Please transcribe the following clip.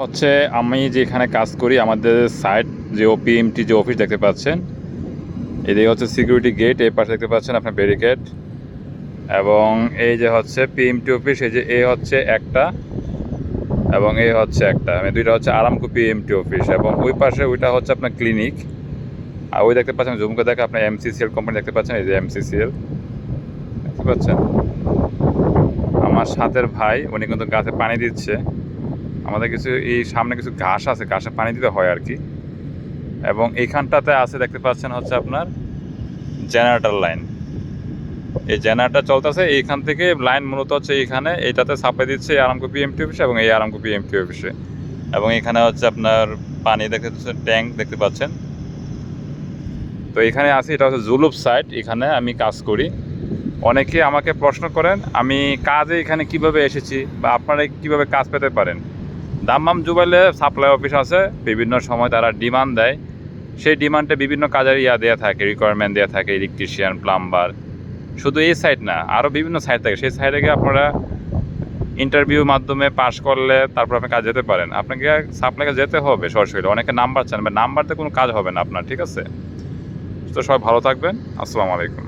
হচ্ছে আমি যেখানে কাজ করি, আমাদের সাইট যে ওপিএমটি যে অফিস দেখতে পাচ্ছেন, এদিকে হচ্ছে সিকিউরিটি গেট এই পাশে দেখতে পাচ্ছেন আপনার ব্যারিকেড এবং এই যে হচ্ছে পিএমটি অফিস এই যে এ হচ্ছে একটা, এবং এই হচ্ছে একটা মানে দুইটা হচ্ছে আরামকো পিএমটি অফিস এবং ওই পাশে ওইটা হচ্ছে আপনার ক্লিনিক আর ওই দেখতে পাচ্ছেন জুমকে দেখে আপনার এমসিসিএল কোম্পানি দেখতে পাচ্ছেন, এই যে এমসিসিএল দেখতে পাচ্ছেন? আমার সাথের ভাই, উনি কিন্তু গাছে পানি দিচ্ছে। আমাদের কিছু, এই সামনে কিছু ঘাস আছে, ঘাসে পানি দিতে হয় আর কি। এবং এইখানটাতে আছে, দেখতে পাচ্ছেন হচ্ছে আপনার জেনারেটর লাইন। এই জেনারেটর চলতেছে, এইখান থেকে লাইন মূলত হচ্ছে এইখানে, এইটাতে সাপ্লাই দিচ্ছে আরামকো পিএমটি অফিসে এবং এই আরামকো পিএমটি অফিসে এবং এখানে হচ্ছে আপনার পানি দেখতে পাচ্ছেন, ট্যাঙ্ক দেখতে পাচ্ছেন। তো এখানে আছি, এটা হচ্ছে জুলুপ সাইট এখানে আমি কাজ করি। অনেকে আমাকে প্রশ্ন করেন, আমি কাজে এখানে কীভাবে এসেছি বা আপনারা কীভাবে কাজ পেতে পারেন? দাম্মাম জুবাইলে সাপ্লাই অফিস আছে, বিভিন্ন সময় তারা ডিমান্ড দেয়। সেই ডিমান্ডে বিভিন্ন কাজের ইয়া দেওয়া থাকে রিকোয়ারমেন্ট দেওয়া থাকে ইলেকট্রিশিয়ান প্লাম্বার শুধু এই সাইড না আরও বিভিন্ন সাইড থাকে। সেই সাইডে গিয়ে আপনারা ইন্টারভিউ মাধ্যমে পাশ করলে তারপর আপনি কাজ যেতে পারেন। আপনাকে সাপ্লাইকে যেতে হবে সরাসরি। অনেকে নাম্বার চান বা নাম্বারতে কোনো কাজ হবে না আপনার, ঠিক আছে? তো সবাই ভালো থাকবেন। আসসালামু আলাইকুম।